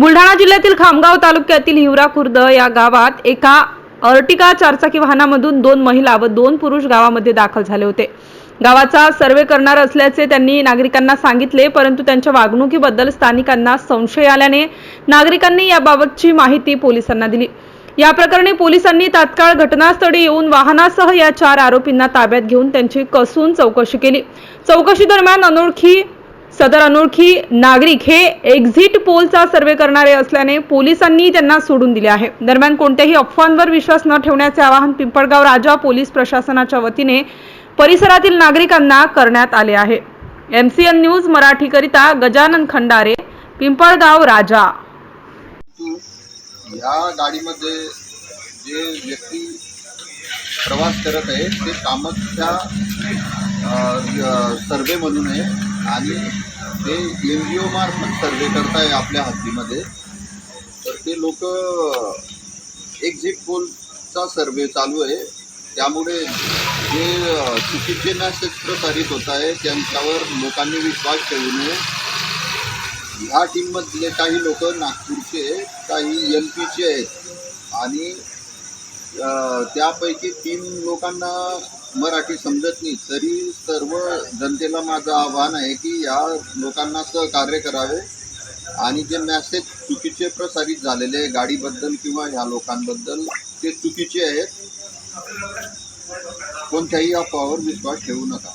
बुलढाणा जिल्ह्यातील खामगाव तालुक्यातील हिवरा खुर्द या गावात एका अर्टिका चारचाकी वाहनामधून दोन महिला व दोन पुरुष गावामध्ये दाखल झाले होते. गावाचा सर्वे करणार असल्याचे त्यांनी नागरिकांना सांगितले परंतु त्यांच्या वागणुकीबद्दल स्थानिकांना संशय आल्याने नागरिकांनी याबाबतची माहिती पोलिसांना दिली. या प्रकरणी पोलिसांनी तात्काळ घटनास्थळी येऊन वाहनासह या चार आरोपींना ताब्यात घेऊन त्यांची कसून चौकशी केली. चौकशी दरम्यान अनोळखी सदर अनोळखी नागरिक हे एक्झिट पोलचा सर्वे करणारे असल्याने पोलिसांनी त्यांना सोडून दिले आहे. दरम्यान कोणत्याही अफवांवर विश्वास न ठेवण्याचे आवाहन पिंपळगाव राजा पोलीस प्रशासनाच्या वतीने परिसरातील नागरिकांना करण्यात आले आहे. एम सी एन न्यूज मराठीकरिता गजानन खंडारे पिंपळगाव राजा. या गाडीमध्ये जे व्यक्ती प्रवास करत आहे ते कामाच्या सर्वेमधून आहे. आणि ते एन जी ओ मार्फत सर्वे करताय आपल्या हद्दीमध्ये. तर ते लोक एक्झिट पोलचा सर्वे चालू आहे. त्यामुळे जे अ, चुकीचे प्रसारित होत आहे त्यांच्यावर लोकांनी विश्वास ठेवू नये. ह्या टीममधले काही लोक नागपूरचे काही एम पीचे आहेत. आणि त्यापैकी तीन लोकांना मराठी समजत नाही. तरी सर्व जनतेला माझं आव्हान आहे की या लोकांना सहकार्य करावे आणि जे मॅसेज चुकीचे प्रसारित झालेले गाडीबद्दल किंवा ह्या लोकांबद्दल ते चुकीचे आहेत. कोणत्याही अफवावर विश्वास ठेवू नका.